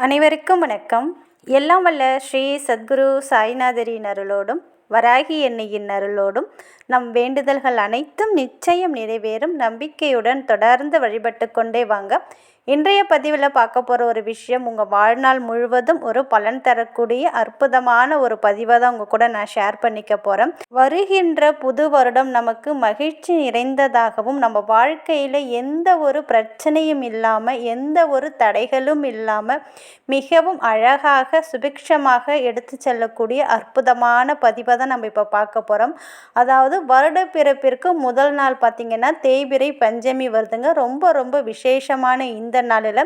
அனைவருக்கும் வணக்கம். எல்லாம் வல்ல ஸ்ரீ சத்குரு சாய்நாதரின் அருளோடும் வராகி எண்ணெயின் அருளோடும் நம் வேண்டுதல்கள் அனைத்தும் நிச்சயம் நிறைவேறும். நம்பிக்கையுடன் தொடர்ந்து வழிபட்டு கொண்டே வாங்க. இன்றைய பதிவில் பார்க்க போகிற ஒரு விஷயம் உங்கள் வாழ்நாள் முழுவதும் ஒரு பலன் தரக்கூடிய அற்புதமான ஒரு பதிவை தான் உங்கள் கூட நான் ஷேர் பண்ணிக்க போகிறேன் வருகின்ற புது வருடம் நமக்கு மகிழ்ச்சி நிறைந்ததாகவும் நம்ம வாழ்க்கையில் எந்த ஒரு பிரச்சனையும் இல்லாமல் எந்த ஒரு தடைகளும் இல்லாமல் மிகவும் அழகாக சுபிக்ஷமாக எடுத்து செல்லக்கூடிய அற்புதமான பதிவை தான் நம்ம இப்போ பார்க்க போகிறோம் அதாவது வருட பிறப்பிற்கு முதல் நாள் பார்த்திங்கன்னா தேய்பிரை பஞ்சமி வருதுங்க. ரொம்ப ரொம்ப விசேஷமான இந்த நாளில்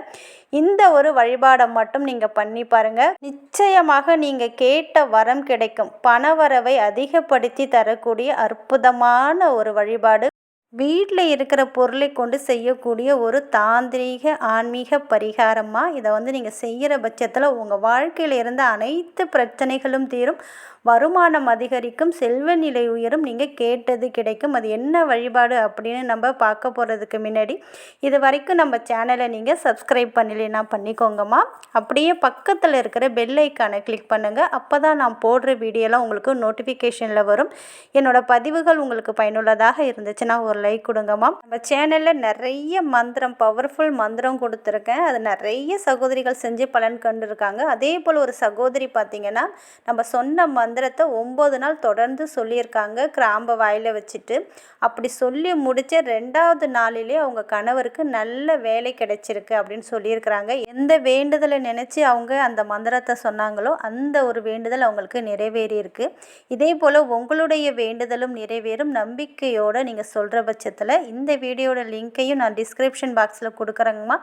இந்த ஒரு வழிபாடை மட்டும் நீங்கள் பண்ணி பாருங்கள் நிச்சயமாக நீங்கள் கேட்ட வரம் கிடைக்கும். பணவரவை அதிகப்படுத்தி தரக்கூடிய அற்புதமான ஒரு வழிபாடு. வீட்டில் இருக்கிற பொருளை கொண்டு செய்யக்கூடிய ஒரு தாந்திரீக ஆன்மீக பரிகாரமாக இதை வந்து நீங்கள் செய்கிற பட்சத்தில் உங்கள் வாழ்க்கையில் இருந்த அனைத்து பிரச்சனைகளும் தீரும். வருமானம் அதிகரிக்கும் செல்வ நிலை உயரும். நீங்கள் கேட்டது கிடைக்கும். அது என்ன வழிபாடு அப்படின்னு நம்ம பார்க்க போகிறதுக்கு முன்னாடி இது வரைக்கும் நம்ம சேனலை நீங்கள் சப்ஸ்கிரைப் பண்ணலைன்னா பண்ணிக்கோங்கம்மா. அப்படியே பக்கத்தில் இருக்கிற பெல் ஐக்கானை கிளிக் பண்ணுங்கள் அப்போ தான் நான் போடுற வீடியோலாம் உங்களுக்கு நோட்டிஃபிகேஷனில் வரும். என்னோடய பதிவுகள் உங்களுக்கு பயனுள்ளதாக இருந்துச்சுன்னா ஒரு லைக் கொடுங்கம்மா. நம்ம சேனலில் நிறைய மந்திரம் பவர்ஃபுல் மந்திரம் கொடுத்துருக்கேன். அது நிறைய சகோதரிகள் செஞ்சு பலன் கண்டுருக்காங்க. அதே போல் ஒரு சகோதரி பார்த்திங்கன்னா நம்ம சொன்ன மந்திரத்தை ஒம்பது நாள் தொடர்ந்து சொல்லியிருக்காங்க. கிராம்பை வாயில் வச்சுட்டு அப்படி சொல்லி முடித்த ரெண்டாவது நாளிலே அவங்க கணவருக்கு நல்ல வேலை கிடைச்சிருக்கு அப்படின்னு சொல்லியிருக்கிறாங்க. எந்த வேண்டுதலை நினச்சி அவங்க அந்த மந்திரத்தை சொன்னாங்களோ அந்த ஒரு வேண்டுதல் அவங்களுக்கு நிறைவேறியிருக்கு. இதே போல் உங்களுடைய வேண்டுதலும் நிறைவேறும். நம்பிக்கையோடு நீங்கள் சொல்கிற பட்சத்தில் இந்த வீடியோட லிங்க்கையும் நான் டிஸ்கிரிப்ஷன் பாக்ஸில் கொடுக்குறேங்கம்மா.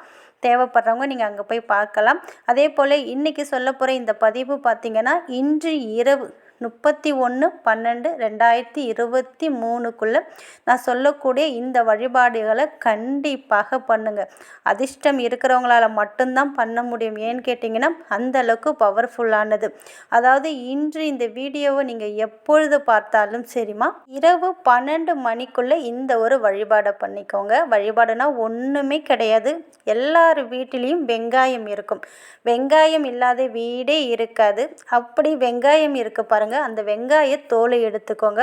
தேவைப்படுறவங்க நீங்கள் அங்கே போய் பார்க்கலாம். அதே போல் இன்றைக்கி சொல்ல போகிற இந்த பதிவு பார்த்திங்கன்னா இன்று இரவு முப்பத்தி ஒன்று பன்னெண்டு ரெண்டாயிரத்தி இருபத்தி மூணுக்குள்ளே நான் சொல்லக்கூடிய இந்த வழிபாடுகளை கண்டிப்பாக பண்ணுங்கள் அதிர்ஷ்டம் இருக்கிறவங்களால மட்டும்தான் பண்ண முடியும். ஏன்னு கேட்டிங்கன்னா அந்த அளவுக்கு பவர்ஃபுல்லானது அதாவது இன்று இந்த வீடியோவை நீங்கள் எப்பொழுது பார்த்தாலும் சரிம்மா இரவு பன்னெண்டு மணிக்குள்ளே இந்த ஒரு வழிபாடை பண்ணிக்கோங்க. வழிபாடுனா ஒன்றுமே கிடையாது. எல்லார் வீட்டிலையும் வெங்காயம் இருக்கும். வெங்காயம் இல்லாத வீடே இருக்காது. அப்படி வெங்காயம் இருக்க பாருங்கள் பாருங்கள் அந்த வெங்காய தோலை எடுத்துக்கோங்க.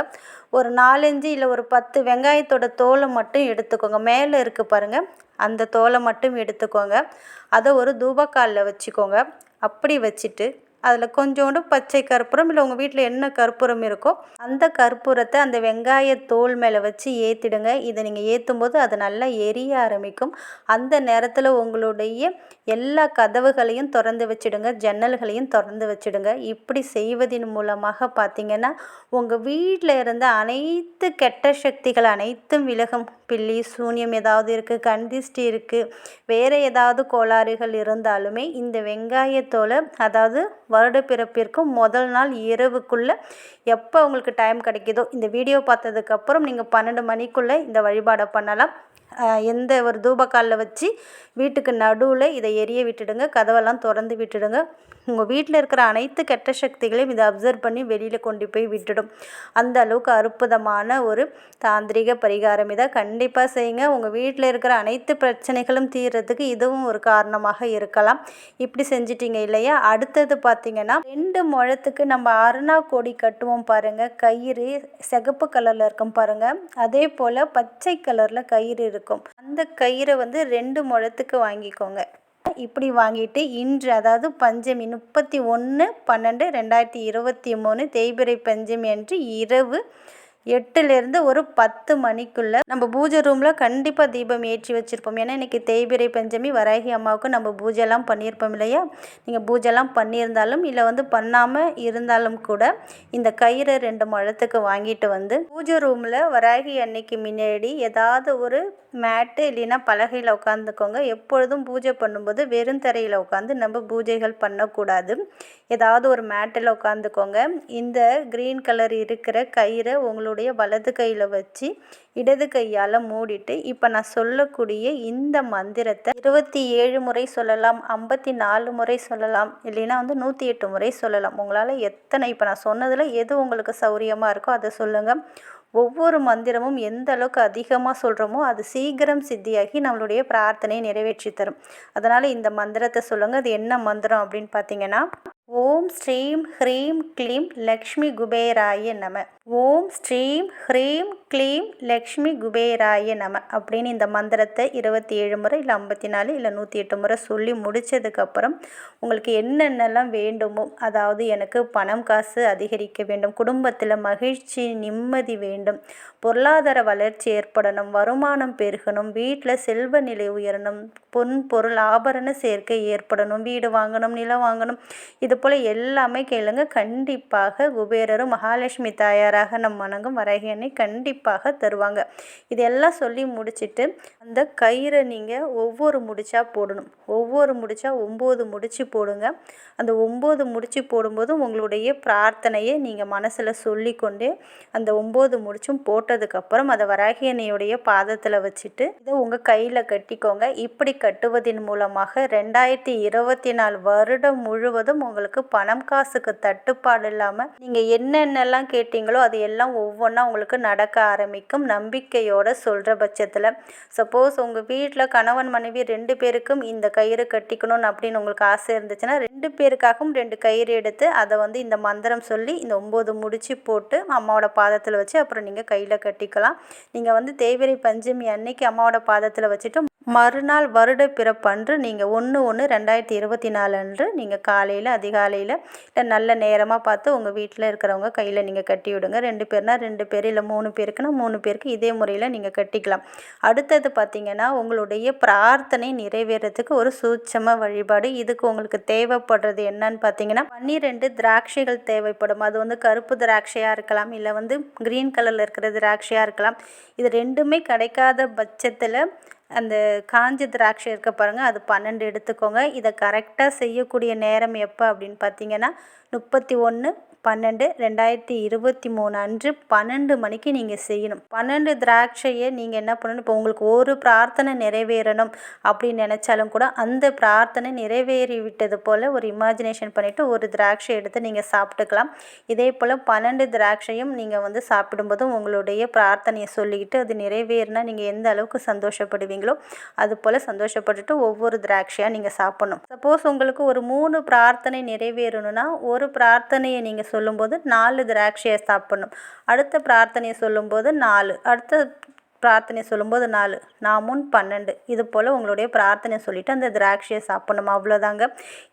ஒரு நாலஞ்சு இல்லை ஒரு பத்து வெங்காயத்தோட தோலை மட்டும் எடுத்துக்கோங்க. மேலே இருக்குது பாருங்கள் அந்த தோலை மட்டும் எடுத்துக்கோங்க. அதை ஒரு தூபக்காலில் வச்சுக்கோங்க. அப்படி வச்சுட்டு அதில் கொஞ்சோண்டு பச்சை கற்பூரம் இல்லை உங்கள் வீட்டில் என்ன கற்பூரம் இருக்கோ அந்த கற்பூரத்தை அந்த வெங்காய தோல் மேலே வச்சு ஏற்றிடுங்க. இதை நீங்கள் ஏற்றும் போது அது நல்லா எரிய ஆரம்பிக்கும். அந்த நேரத்தில் உங்களுடைய எல்லா கதவுகளையும் திறந்து வச்சுடுங்க. ஜன்னல்களையும் திறந்து வச்சுடுங்க. இப்படி செய்வதன் மூலமாக பார்த்திங்கன்னா உங்கள் வீட்டில் இருந்த அனைத்து கெட்ட சக்திகள் அனைத்தும் விலகும். பில்லி சூன்யம் ஏதாவது இருக்குது கண்டிஷ்டி இருக்குது வேறு ஏதாவது கோளாறுகள் இருந்தாலுமே இந்த வெங்காயத்தோலை அதாவது வருடப்பிறப்பிற்கும் முதல் நாள் இரவுக்குள்ளே எப்போ உங்களுக்கு டைம் கிடைக்குதோ இந்த வீடியோ பார்த்ததுக்கப்புறம் நீங்கள் பன்னெண்டு மணிக்குள்ளே இந்த வழிபாடை பண்ணலாம். எந்த ஒரு தூபக்காலில் வச்சு வீட்டுக்கு நடுவில் இதை எரிய விட்டுடுங்க கதவெல்லாம் திறந்து விட்டுடுங்க. உங்கள் வீட்டில் இருக்கிற அனைத்து கெட்ட சக்திகளையும் இதை அப்சர்வ் பண்ணி வெளியில் கொண்டு போய் விட்டுடும். அந்த அளவுக்கு அற்புதமான ஒரு தாந்திரிக பரிகாரம் இதை கண்டிப்பாக செய்யுங்க. உங்கள் வீட்டில் இருக்கிற அனைத்து பிரச்சனைகளும் தீர்றதுக்கு இதுவும் ஒரு காரணமாக இருக்கலாம். இப்படி செஞ்சிட்டிங்க இல்லையா? அடுத்தது பார்த்திங்கன்னா ரெண்டு முழத்துக்கு நம்ம அருணா கொடி கட்டுவோம் பாருங்கள் கயிறு சிகப்பு கலரில் இருக்கும் பாருங்கள் அதே போல் பச்சை கலரில் கயிறு இருக்கும். அந்த கயிறை வந்து ரெண்டு முழத்துக்கு வாங்கிக்கோங்க. இப்படி வாங்கிட்டு இன்று அதாவது பஞ்சமி முப்பத்தி ஒன்று பன்னெண்டு ரெண்டாயிரத்தி இருபத்தி மூணு தேய்பிரை பஞ்சமி அன்று இரவு எட்டுலேருந்து ஒரு பத்து மணிக்குள்ளே நம்ம பூஜை ரூமில் கண்டிப்பாக தீபம் ஏற்றி வச்சுருப்போம். ஏன்னா இன்றைக்கி தேய்பிரை பஞ்சமி வராகி அம்மாவுக்கு நம்ம பூஜைலாம் பண்ணியிருப்போம் இல்லையா? நீங்கள் பூஜைலாம் பண்ணியிருந்தாலும் இல்லை வந்து பண்ணாமல் இருந்தாலும் கூட இந்த கயிறை ரெண்டு முழத்துக்கு வாங்கிட்டு வந்து பூஜை ரூமில் வராகி அன்னைக்கு முன்னாடி ஏதாவது ஒரு மேட்டு இல்லைன்னா பலகையில் உட்காந்துக்கோங்க எப்பொழுதும் பூஜை பண்ணும்போது வெறும் தரையில் உட்காந்து நம்ம பூஜைகள் பண்ணக்கூடாது. ஏதாவது ஒரு மேட்டில் உட்காந்துக்கோங்க இந்த க்ரீன் கலர் இருக்கிற கயிறை உங்களுக்கு உங்களுடைய வலது கையில் வச்சு இடது கையால் மூடிட்டு இப்போ நான் சொல்லக்கூடிய இந்த மந்திரத்தை இருபத்தி ஏழு முறை சொல்லலாம் ஐம்பத்தி நாலு முறை சொல்லலாம் இல்லைன்னா வந்து நூற்றி எட்டு முறை சொல்லலாம். உங்களால் எத்தனை இப்போ நான் சொன்னதில் எது உங்களுக்கு சௌரியமாக இருக்கோ அதை சொல்லுங்கள் ஒவ்வொரு மந்திரமும் எந்த அளவுக்கு அதிகமாக சொல்கிறோமோ அது சீக்கிரம் சித்தியாகி நம்மளுடைய பிரார்த்தனையை நிறைவேற்றி தரும். அதனால் இந்த மந்திரத்தை சொல்லுங்கள் அது என்ன மந்திரம் அப்படின்னு பார்த்தீங்கன்னா ஓம் ஸ்ரீம் ஹ்ரீம் க்ளீம் லக்ஷ்மி குபேராய நம. ஓம் ஸ்ரீம் ஹ்ரீம் க்ளீம் லக்ஷ்மி குபேராய நம அப்படின்னு இந்த மந்திரத்தை இருபத்தி ஏழு முறை இல்லை ஐம்பத்தி நாலு இல்லை நூற்றி எட்டு முறை சொல்லி முடித்ததுக்கப்புறம் உங்களுக்கு என்னென்னலாம் வேண்டுமோ அதாவது எனக்கு பணம் காசு அதிகரிக்க வேண்டும் குடும்பத்தில் மகிழ்ச்சி நிம்மதி வேண்டும் பொருளாதார வளர்ச்சி ஏற்படணும் வருமானம் பெருகணும் வீட்டில் செல்வ நிலை உயரணும் பொன் பொருள் ஆபரண சேர்க்கை ஏற்படணும் வீடு வாங்கணும் நிலம் வாங்கணும் இது போல் எல்லாமே கேளுங்க. கண்டிப்பாக குபேரரும் மகாலட்சுமி தாயாராக நம் வணங்கும் வரகியனை கண்டிப்பாக தருவாங்க. இதெல்லாம் சொல்லி முடிச்சுட்டு அந்த கயிறை நீங்கள் ஒவ்வொரு முடிச்சா போடணும். ஒவ்வொரு முடிச்சா ஒம்பது முடிச்சு போடுங்க. அந்த ஒம்பது முடிச்சு போடும்போது உங்களுடைய பிரார்த்தனையை நீங்கள் மனசில் சொல்லிக்கொண்டே அந்த ஒம்பது முடிச்சும் போட்டதுக்கப்புறம் அதை வராகியனையுடைய பாதத்தில் வச்சுட்டு இதை உங்கள் கையில் கட்டிக்கோங்க. இப்படி கட்டுவதன் மூலமாக ரெண்டாயிரத்தி இருபத்தி நாலு வருடம் முழுவதும் உங்களுக்கு பணம் காசுக்கு தட்டுப்பாடு இல்லாமல் நீங்கள் என்னென்னலாம் கேட்டீங்களோ அது எல்லாம் ஒவ்வொன்றா உங்களுக்கு நடக்க ஆரம்பிக்கும். நம்பிக்கையோடு சொல்கிற பட்சத்தில். சப்போஸ் உங்கள் வீட்டில் கணவன் மனைவி ரெண்டு பேருக்கும் இந்த கயிறு கட்டிக்கணும்னு அப்படின்னு உங்களுக்கு ஆசை இருந்துச்சுன்னா ரெண்டு பேருக்காகவும் ரெண்டு கயிறு எடுத்து அதை வந்து இந்த மந்திரம் சொல்லி இந்த ஒம்பது முடிச்சு போட்டு அம்மாவோட பாதத்தில் வச்சு அப்புறம் நீங்கள் கையில் கட்டிக்கலாம். நீங்கள் வந்து தேய்பிறை பஞ்சமி அன்னைக்கு அம்மாவோட பாதத்தில் வச்சுட்டு மறுநாள் வருட பிறப்பன்று நீங்கள் ஒன்று ஒன்று ரெண்டாயிரத்தி இருபத்தி நாலு அன்று நீங்கள் காலையில் அதிகாலையில் இல்லை நல்ல நேரமாக பார்த்து உங்கள் வீட்டில் இருக்கிறவங்க கையில் நீங்கள் கட்டி விடுங்க ரெண்டு பேர்னா ரெண்டு பேர் இல்லை மூணு பேருக்குன்னா மூணு பேருக்கு இதே முறையில் நீங்கள் கட்டிக்கலாம். அடுத்தது பார்த்திங்கன்னா உங்களுடைய பிரார்த்தனை நிறைவேறதுக்கு ஒரு சூட்சம வழிபாடு. இதுக்கு உங்களுக்கு தேவைப்படுறது என்னன்னு பார்த்தீங்கன்னா பன்னிரெண்டு திராட்சைகள் தேவைப்படும். அது வந்து கருப்பு திராட்சையாக இருக்கலாம் இல்லை வந்து க்ரீன் கலரில் இருக்கிற திராட்சையாக இருக்கலாம். இது ரெண்டுமே கிடைக்காத பட்சத்தில் அந்த காஞ்ச திராட்சை இருக்க பாருங்கள் அது பன்னெண்டு எடுத்துக்கோங்க. இதை கரெக்டாக செய்யக்கூடிய நேரம் எப்போ அப்படின்னு பார்த்தீங்கன்னா முப்பத்தி ஒன்று பன்னெண்டு ரெண்டாயிரத்தி இருபத்தி மூணு அன்று பன்னெண்டு மணிக்கு நீங்கள் செய்யணும். பன்னெண்டு திராட்சையை நீங்கள் என்ன பண்ணணும்? இப்போ உங்களுக்கு ஒரு பிரார்த்தனை நிறைவேறணும் அப்படின்னு நினச்சாலும் கூட அந்த பிரார்த்தனை நிறைவேறி விட்டது போல் ஒரு இமேஜினேஷன் பண்ணிவிட்டு ஒரு திராட்சை எடுத்து நீங்கள் சாப்பிட்டுக்கலாம். இதே போல் பன்னெண்டு திராட்சையும் நீங்கள் வந்து சாப்பிடும்போதும் உங்களுடைய பிரார்த்தனையை சொல்லிக்கிட்டு அது நிறைவேறினா நீங்கள் எந்த அளவுக்கு சந்தோஷப்படுவீங்களோ அது போல் சந்தோஷப்பட்டுட்டு ஒவ்வொரு திராட்சையாக நீங்கள் சாப்பிட்ணும். சப்போஸ் உங்களுக்கு ஒரு மூணு பிரார்த்தனை நிறைவேறணும்னா ஒரு பிரார்த்தனையை நீங்கள் சொல்லும்போது நாலு திராட்சையை சாப்பிட்ணும். அடுத்த பிரார்த்தனையை சொல்லும்போது நாலு. அடுத்த பிரார்த்தனை சொல்லும்போது நாலு நான் முன் பன்னெண்டு. இது போல் உங்களுடைய பிரார்த்தனை சொல்லிவிட்டு அந்த திராட்சையை சாப்பிடணும். அவ்வளோதாங்க.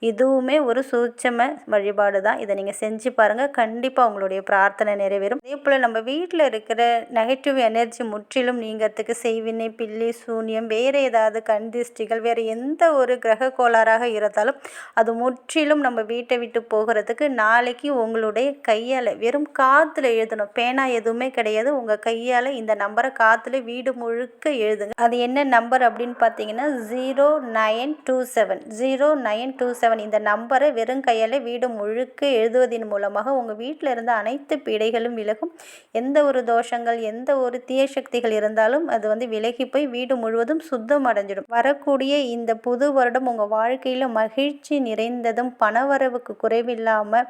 இதுவுமே ஒரு சூட்சம வழிபாடு தான். இதை நீங்கள் செஞ்சு பாருங்கள் கண்டிப்பாக உங்களுடைய பிரார்த்தனை நிறைவேறும். அதே போல் நம்ம வீட்டில் இருக்கிற நெகட்டிவ் எனர்ஜி முற்றிலும் நீங்கிறதுக்கு செய்வினை பில்லி சூன்யம் வேறு ஏதாவது கண்டிஸ்டிகள் வேறு எந்த ஒரு கிரக கோளாறாக இருந்தாலும் அது முற்றிலும் நம்ம வீட்டை விட்டு போகிறதுக்கு நாளைக்கு உங்களுடைய கையால் வெறும் காற்றுல எழுதணும். பேனா எதுவுமே கிடையாது. உங்கள் கையால் இந்த நம்பரை காற்றுல சொல்லி வீடு முழுக்க எழுதுங்க. அது என்ன நம்பர் அப்படின்னு பார்த்தீங்கன்னா zero nine two seven zero nine two seven இந்த நம்பரை வெறும் கையால் வீடு முழுக்க எழுதுவதன் மூலமாக உங்கள் வீட்டில் இருந்த அனைத்து பிடைகளும் விலகும். எந்த ஒரு தோஷங்கள் எந்த ஒரு தீய சக்திகள் இருந்தாலும் அது வந்து விலகி போய் வீடு முழுவதும் சுத்தம் அடைஞ்சிடும் வரக்கூடிய இந்த புது வருடம் உங்கள் வாழ்க்கையில் மகிழ்ச்சி நிறைந்ததும் பணவரவுக்கு குறைவில்லாமல்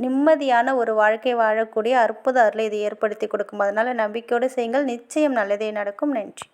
நிம்மதியான ஒரு வாழ்க்கை வாழக்கூடிய அற்புத அருளை இது ஏற்படுத்தி கொடுக்கும். அதனால் நம்பிக்கையோடு செய்யுங்கள். நிச்சயம் நல்லதே நடக்கும். நன்றி.